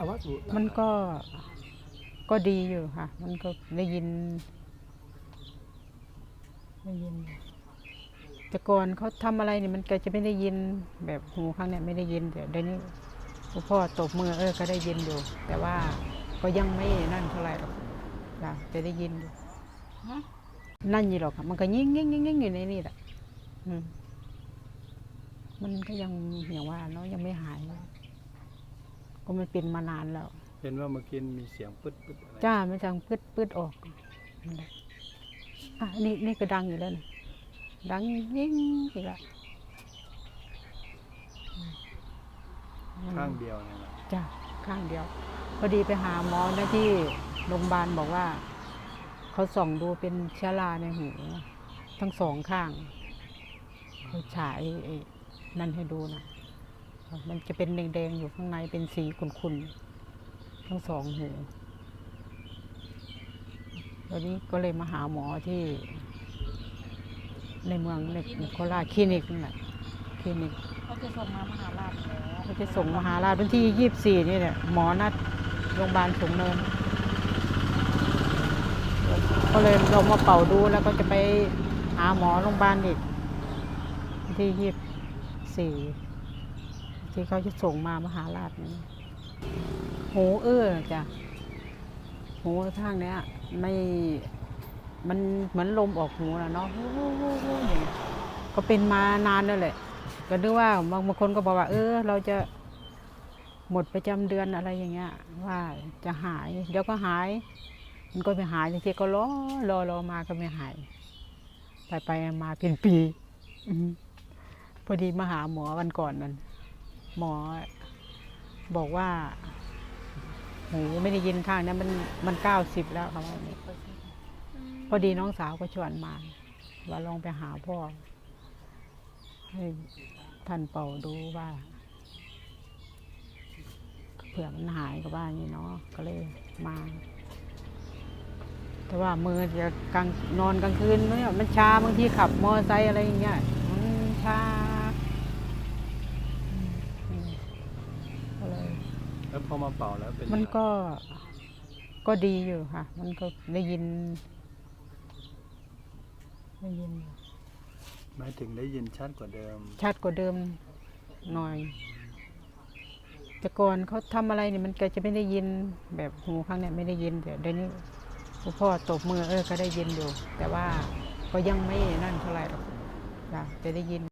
เอาวัตถุมันก็ก็ดีอยู่ค่ะ มันก็ได้ยินได้ยินแต่ก่อนเขาทำอะไรเนี่ยมันก็จะไม่ได้ยินแบบหูข้างเนี่ยไม่ได้ยินแต่เดี๋ยวนี้พ่อตบมือเออก็ได้ยินอยู่ แต่ว่าก็ยังไม่นั่นเท่าไหร่หรอกจ้ะจะได้ยินอยู่ฮะนั่นอยู่หรอกค่ะมันก็ยิ่งยิ่งยิ่งยิ่งอยู่ในนี่แหละอืมมันก็ยังอย่างว่าเนาะยังไม่หาย ก็มันเป็นมานานแล้ว เห็นว่าเมื่อกี้มีเสียงปึ๊ดปึ๊ดอะไรจ้ามันจังพืดพืดออกนั่นแหละอะนี่นี่ก็ดังอยู่แล้วนะดังยิ่งอีกละอืมข้างเดียวเนี่ยนะจ้าข้างเดียว พอดีไปหาหมอนะที่โรงพยาบาลบอกว่า เขาส่องดูเป็นเชื้อราในหูทั้งสองข้างเขาฉายไอ้นั่นให้ดูนะ มันจะเป็นแดงๆอยู่ข้างในเป็นสีขุ่นๆ ทั้งสองหูวันนี้ก็เลยมาหาหมอที่ในเมืองในโคราชคลินิกนั่นแหละคลินิกเขาจะส่งมามหาราชแล้วเขาจะส่งมหาราชวันที่ยี่สิบสี่นี่แหละหมอนัดโรงพยาบาลสูงเนิน ก็เลยลองมาเป่าดูแล้วก็จะไปหาหมอโรงพยาบาลอีกวันที่ยี่สิบสี่ ที่เขาจะส่งมามหาราชนี้หูเอื้อจ้ะหูข้างเนี้ยไม่มันเหมือนลมออกหูนะเนาะวู้วู้วู้วู้อย่างเงี้ยก็เป็นมานานแล้วแหละ ก็นึกว่าบางบางคนก็บอกว่า เออ เราจะหมดประจำเดือนอะไรอย่างเงี้ย ว่าจะหาย เดี๋ยวก็หาย มันก็ไม่หายบางทีก็รอรอรอมาก็ไม่หาย ไปไปมาเป็นปีพอดีมาหาหมอวันก่อนนั่น หมอ บอกว่าหูไม่ได้ยินข้างนั้นมันมันเก้าสิบแล้วเขาว่าอย่างนี้พอดีน้องสาวก็ชวนมา ว่าลองไปหาพ่อ ให้ท่านเป่าดูว่าเผื่อมันหายกับบ้านนี่เนาะก็เลยมาแต่ว่ามือจะกลางนอนกลางคืนเนี่ยมันชาบางทีขับมอไซค์อะไรอย่างเงี้ยมันชาอืมอืมก็เลย แล้วพอมาเป่าแล้วเป็นมันยังไงก็ก็ดีอยู่ค่ะ มันก็ได้ยินได้ยินหมายถึงได้ยินชัดกว่าเดิม ชัดกว่าเดิมหน่อย แต่ก่อนเขาทำอะไรเนี่ยมันก็จะไม่ได้ยินแบบหูข้างเนี่ยไม่ได้ยินแต่เดี๋ยวนี้พ่อตบมือเออก็ได้ยินอยู่ แต่ว่าก็ยังไม่นั่นเท่าไหร่หรอกจ้ะจะได้ยิน